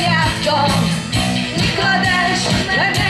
jártam, mikor is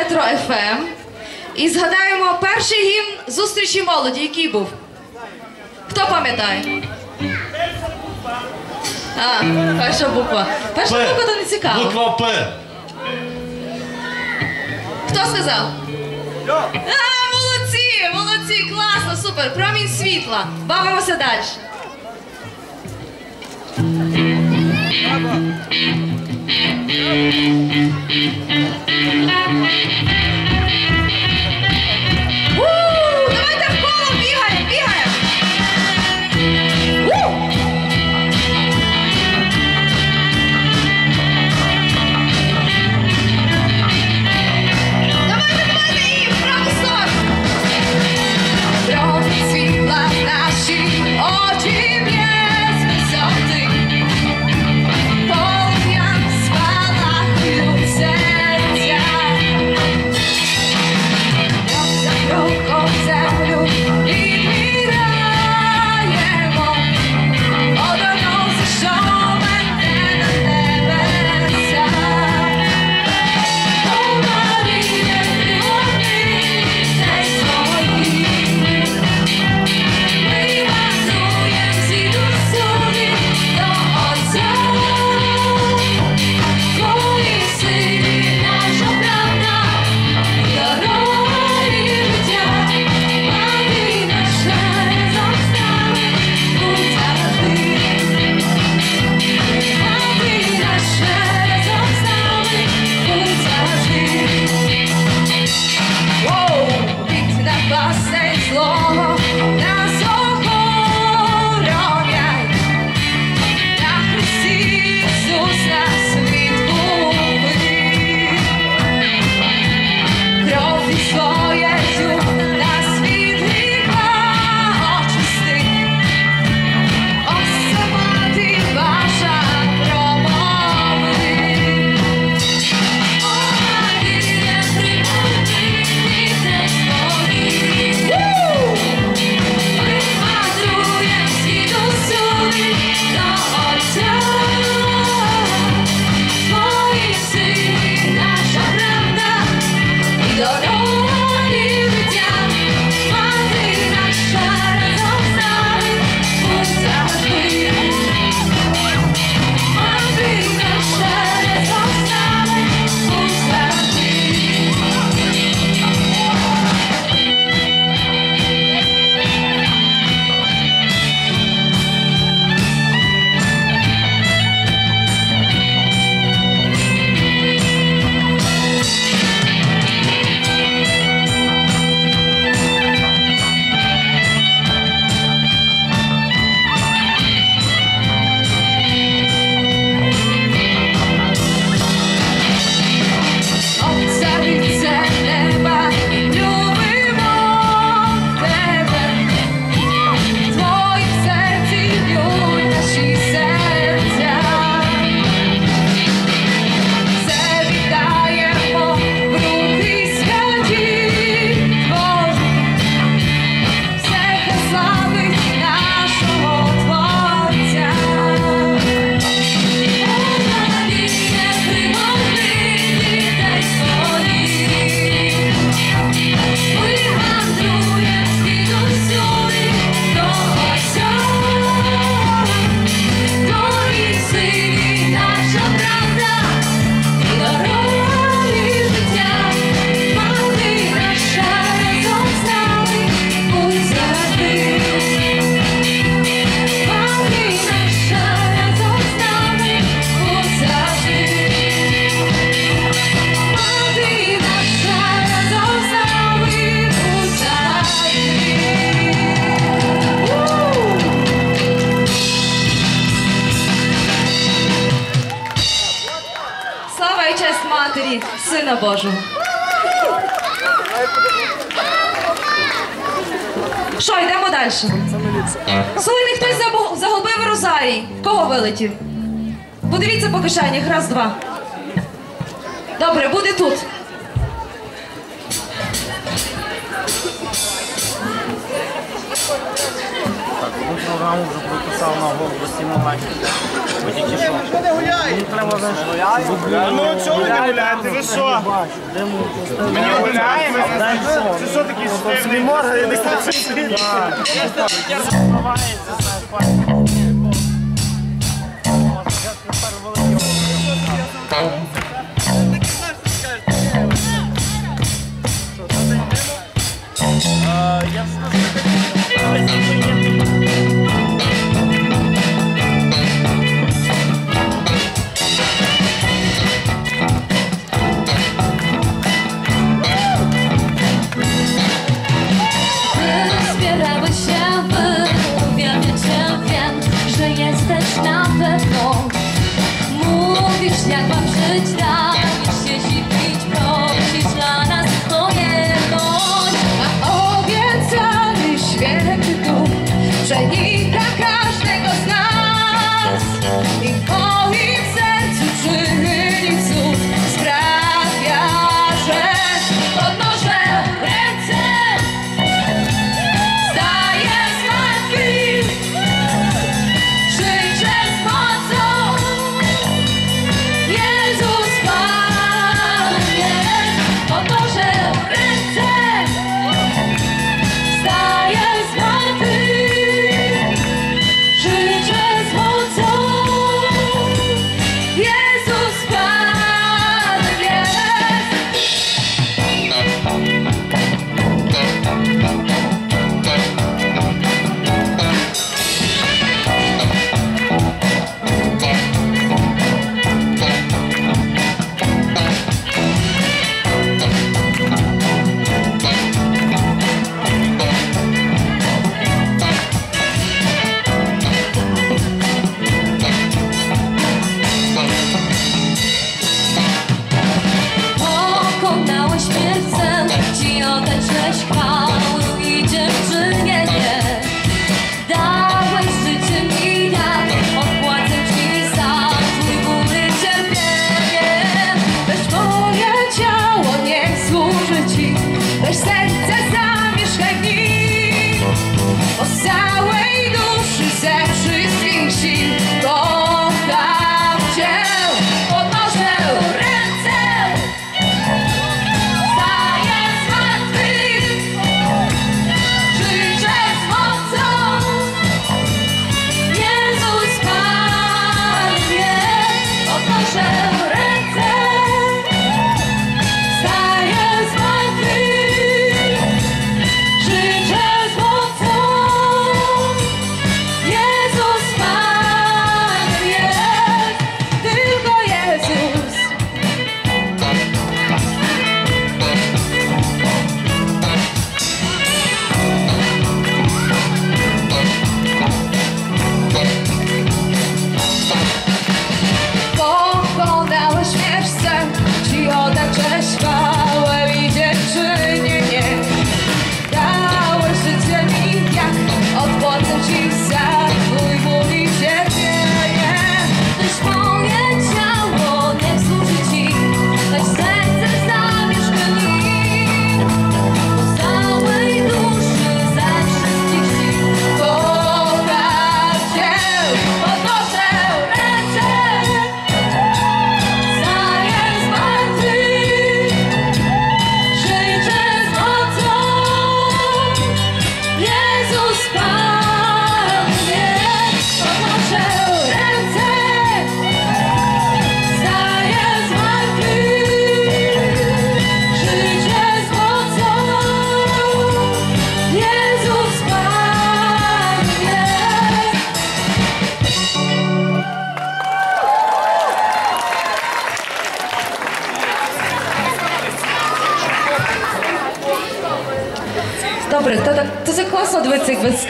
Ретро ФМ ем. і згадаємо перший гімн зустрічі молоді, який був. Хто пам'ятає? А, Перша буква. Перша П. буква то не цікава. Буква П. Хто сказав? Я. А, молодці! Молодці! Класно, супер! Промінь світла. Бавимося далі. Música Сина Божого. Що, йдемо далі? Слухайте, хтось загубив розарій. Кого вилетів? Подивіться по кишенях. Раз, два. Добре, буде тут. програму вже прописав на голову всі моменти. Мені треба знаєш, ну, ну, ну чого не гуляєте? Ви що? Мені гуляємо? Це що такі стильні? Я не знаю. Я розвивається, знаєш, пані.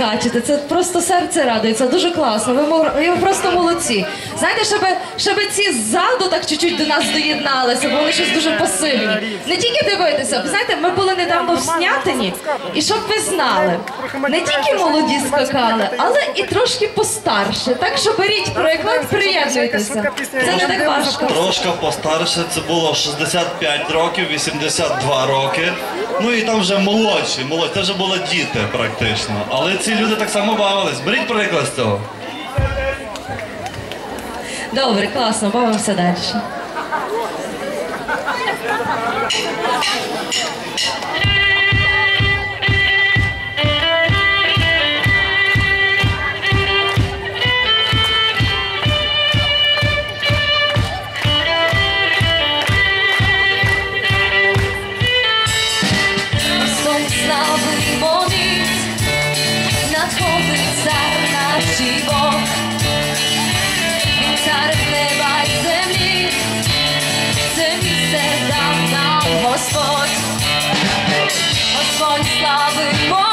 Скачете. Це просто серце радується, дуже класно. Ви, мор- ви просто молодці. Знаєте, щоб, щоб ці ззаду так чуть-чуть до нас доєдналися, бо вони щось дуже пасивні. Не тільки дивитися, ви знаєте, ми були недавно в Снятині, і щоб ви знали, не тільки молоді скакали, але і трошки постарше. Так що беріть приклад, приєднуйтеся. Це не так важко. Трошки постарше, це було 65 років, 82 роки. Ну і там вже молодші, молодші, це вже були діти практично. Але ці люди так само бавились. Беріть приклад з цього. Добре, класно, бавимося далі. Są Love discovered more.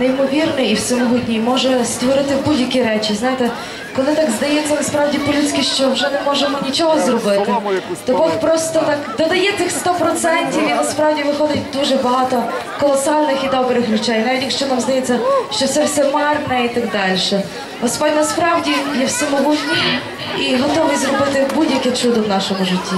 Неймовірний і всемогутній, може створити будь-які речі. Знаєте, коли так здається насправді по-людськи, що вже не можемо нічого зробити, то Бог просто так додає тих 100% і насправді виходить дуже багато колосальних і добрих речей, навіть якщо нам здається, що це все марне і так далі. Господь насправді є всемогутній і готовий зробити будь-яке чудо в нашому житті.